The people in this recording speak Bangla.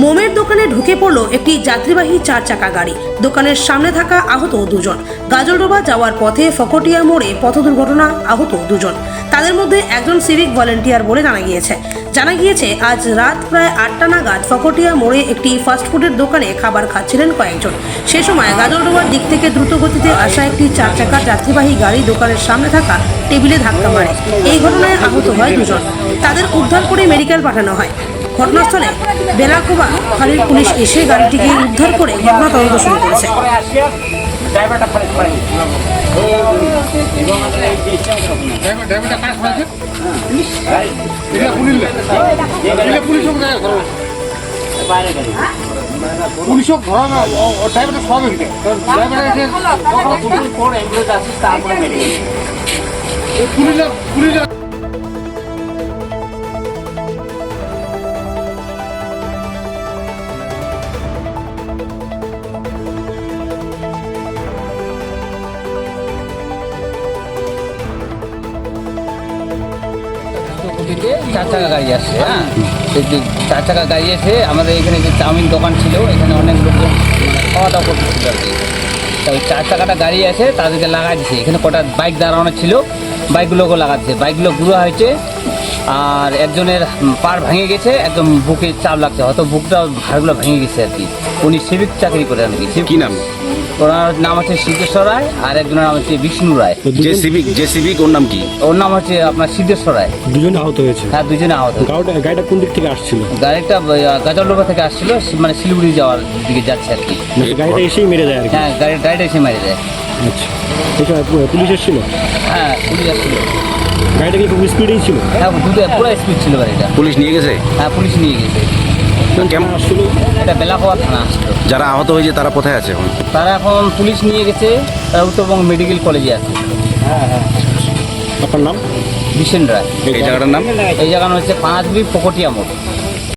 মোমের দোকানে ঢুকে পড়ল একটি যাত্রীবাহী চার চাকা গাড়ি। দোকানের সামনে থাকা আহত দুজন। গাজলডোবা যাওয়ার পথে ফকটিয়া মোড়ে পথ দুর্ঘটনা আহত দুজন। তাদের মধ্যে একজন সিভিক ভলেন্টিয়ার বলে জানা গিয়েছে। জানা গিয়েছে, আজ রাত প্রায় আটটা নাগাদ ফকটিয়া মোড়ে একটি ফাস্টফুডের দোকানে খাবার খাচ্ছিলেন কয়েকজন। সে সময় গাজলডোবার দিক থেকে দ্রুত গতিতে আসা একটি চার চাকার যাত্রীবাহী গাড়ি দোকানের সামনে থাকা টেবিলে ধাক্কা মারে। এই ঘটনায় আহত হয় দুজন। তাদের উদ্ধার করে মেডিকেল পাঠানো হয়। ঘটনাস্থলে বেলাকোবা ফাঁড়ির পুলিশ এসে গাড়িটিকে উদ্ধার করে ঘটনা তদন্ত শুরু করেছে। ড্রাইভারটা সব ড্রাইভারটা তারপরে পুলিশ পুলিশ গতিতে চার চাকা গাড়ি আসছে হ্যাঁ? চার চাকা গাড়ি এসে আমাদের এখানে যে চাউমিন দোকান ছিল, এখানে অনেক লোকজন খাওয়া দাওয়া করতেছিল আর কি। তা চার চাকাটা গাড়ি আছে তাদেরকে লাগাই দিছে। এখানে কটা বাইক দাঁড়ানো ছিল বাইকগুলোকে লাগাচ্ছে। বাইকগুলো গুঁড়ো হয়েছে, আর একজনের পাড় ভেঙে গেছে, একদম বুকে চাপ লাগছে। হয়তো বুকটা, হাড়গুলো ভেঙে গেছে আর কি। উনি সিভিক চাকরি করে আর কি। কি নাম? ওনার নাম হচ্ছে সিদ্ধেশ্বর রায় আর একজনের নাম হচ্ছে বিষ্ণু রায়। যে সিভিক যে সিভিক ওর নাম কি? ওর নাম হচ্ছে আপনার সিদ্ধেশ্বর রায়। দুজন আহত হয়েছে? হ্যাঁ দুজনে আহত গাড়িটা গাড়িটা কোন দিক থেকে আসছিল? গাড়িটা গাজলডোবা থেকে আসছিল মানে শিলিগুড়ি যাওয়ার দিকে যাচ্ছে আর কি। গাড়িটা এসেই মেরে দেয় আর কি। হ্যাঁ গাড়ি গাড়িটা এসে মারি দেয়। আচ্ছা। পু- পুলিশ এসেছিল? হ্যাঁ পুলিশ আসছিল গাড়িটা কি খুব স্পিডেই ছিল? হ্যাঁ দুটো পুরো স্পিড ছিল গাড়িটা। পুলিশ নিয়ে গেছে? হ্যাঁ পুলিশ নিয়ে গেছে। আসছিল এটা বেলাকোয়া থানা আসছিল যারা আহত হয়েছে তারা কোথায় আছে এখন? তারা এখন পুলিশ নিয়ে গেছে তারা উত্তরবঙ্গ মেডিকেল কলেজে আছে। আপনার নাম? বিশেন রায়। এই জায়গাটার নাম? এই জায়গাটা হচ্ছে পাঁচবি পকটিয়া মোড়।